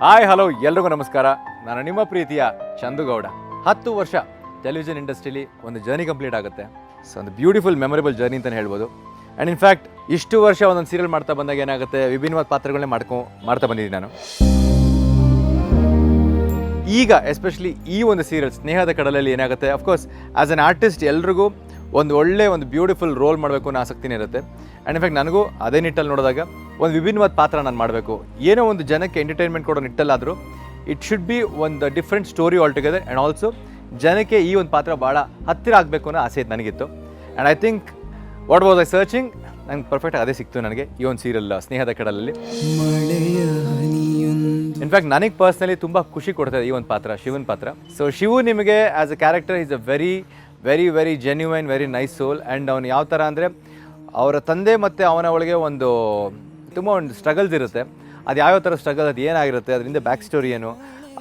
Hi, hello, ಎಲ್ರಿಗೂ ನಮಸ್ಕಾರ. ನಾನು ನಿಮ್ಮ ಪ್ರೀತಿಯ ಚಂದುಗೌಡ. ಹತ್ತು ವರ್ಷ ಟೆಲಿವಿಷನ್ ಇಂಡಸ್ಟ್ರಿಲಿ ಒಂದು ಜರ್ನಿ ಕಂಪ್ಲೀಟ್ ಆಗುತ್ತೆ. ಸೊ ಒಂದು ಬ್ಯೂಟಿಫುಲ್ ಮೆಮೊರೇಬಲ್ ಜರ್ನಿ ಅಂತಲೇ ಹೇಳ್ಬೋದು. ಆ್ಯಂಡ್ ಇನ್ಫ್ಯಾಕ್ಟ್ ಇಷ್ಟು ವರ್ಷ ಒಂದೊಂದು ಸೀರಿಯಲ್ ಮಾಡ್ತಾ ಬಂದಾಗ ಏನಾಗುತ್ತೆ? ವಿಭಿನ್ನವಾದ ಪಾತ್ರಗಳನ್ನೇ ಮಾಡ್ಕೊ, ಮಾಡ್ತಾ ಬಂದಿದ್ದೀನಿ ನಾನು. ಈಗ ಎಸ್ಪೆಷಲಿ ಈ ಒಂದು ಸೀರಿಯಲ್ ಸ್ನೇಹದ ಕಡಲಲ್ಲಿ ಏನಾಗುತ್ತೆ? ಅಫ್ಕೋರ್ಸ್ ಆ್ಯಸ್ ಅನ್ ಆರ್ಟಿಸ್ಟ್ ಎಲ್ರಿಗೂ ಒಂದು ಒಳ್ಳೆ ಒಂದು ಬ್ಯೂಟಿಫುಲ್ ರೋಲ್ ಮಾಡಬೇಕು ಅನ್ನೋ ಆಸಕ್ತಿನೇ ಇರುತ್ತೆ. ಆ್ಯಂಡ್ ಇನ್ಫ್ಯಾಕ್ಟ್ ನನಗೂ ಅದೇ ನಿಟ್ಟಲ್ಲಿ ನೋಡಿದಾಗ ಒಂದು ವಿಭಿನ್ನವಾದ ಪಾತ್ರ ನಾನು ಮಾಡಬೇಕು. ಏನೋ ಒಂದು ಜನಕ್ಕೆ ಎಂಟರ್ಟೈನ್ಮೆಂಟ್ ಕೊಡೋ ನಿಟ್ಟಲ್ಲಾದರೂ ಇಟ್ ಶುಡ್ ಬಿ ಒಂದು different story all together and also ಜನಕ್ಕೆ ಈ ಒಂದು ಪಾತ್ರ ಭಾಳ ಹತ್ತಿರ ಆಗಬೇಕು ಅನ್ನೋ ಆಸೆ ಇತ್ತು ನನಗಿತ್ತು. And I think what was I searching ನಂಗೆ ಪರ್ಫೆಕ್ಟ್ ಅದೇ ಸಿಕ್ತು ನನಗೆ ಈ ಒಂದು ಸೀರಿಯಲ್ ಸ್ನೇಹದ ಕಡಲಲ್ಲಿ. ಇನ್ಫ್ಯಾಕ್ಟ್ ನನಗೆ ಪರ್ಸ್ನಲಿ ತುಂಬ ಖುಷಿ ಕೊಡ್ತದೆ ಈ ಒಂದು ಪಾತ್ರ ಶಿವನ್ ಪಾತ್ರ. ಸೊ ಶಿವು ನಿಮಗೆ as a character is a very very very genuine very nice soul and ಅವನು ಯಾವ ಥರ ಅಂದರೆ, ಅವರ ತಂದೆ ಮತ್ತು ಅವನ ಒಳಗೆ ಒಂದು, ತುಂಬ ಒಂದು ಸ್ಟ್ರಗಲ್ಸ್ ಇರುತ್ತೆ. ಅದು ಯಾವ್ಯಾವ ಥರ ಸ್ಟ್ರಗಲ್ ಅದು ಏನಾಗಿರುತ್ತೆ, ಅದರಿಂದ ಬ್ಯಾಕ್ ಸ್ಟೋರಿ ಏನು,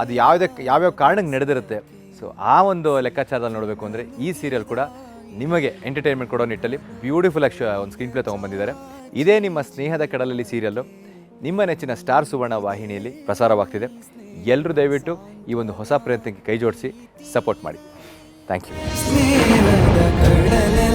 ಅದು ಯಾವುದೇ, ಯಾವ್ಯಾವ ಕಾರಣಕ್ಕೆ ನಡೆದಿರುತ್ತೆ. ಸೊ ಆ ಒಂದು ಲೆಕ್ಕಾಚಾರದಲ್ಲಿ ನೋಡಬೇಕು ಅಂದರೆ, ಈ ಸೀರಿಯಲ್ ಕೂಡ ನಿಮಗೆ ಎಂಟರ್ಟೈನ್ಮೆಂಟ್ ಕೊಡೋ ನಿಟ್ಟಲ್ಲಿ ಬ್ಯೂಟಿಫುಲ್ ಆಗಿ ಒಂದು ಸ್ಕ್ರೀನ್ ಪ್ಲೇ ತೊಗೊಂಡ್ಬಂದಿದ್ದಾರೆ. ಇದೇ ನಿಮ್ಮ ಸ್ನೇಹದ ಕಡಲಲ್ಲಿ ಸೀರಿಯಲ್ಲು ನಿಮ್ಮ ನೆಚ್ಚಿನ ಸ್ಟಾರ್ ಸುವರ್ಣ ವಾಹಿನಿಯಲ್ಲಿ ಪ್ರಸಾರವಾಗ್ತಿದೆ. ಎಲ್ಲರೂ ದಯವಿಟ್ಟು ಈ ಒಂದು ಹೊಸ ಪ್ರಯತ್ನಕ್ಕೆ ಕೈ ಜೋಡಿಸಿ ಸಪೋರ್ಟ್ ಮಾಡಿ. ಥ್ಯಾಂಕ್ ಯು ಸ್ನೇಹದ ಕಡಲೆಲ್ಲ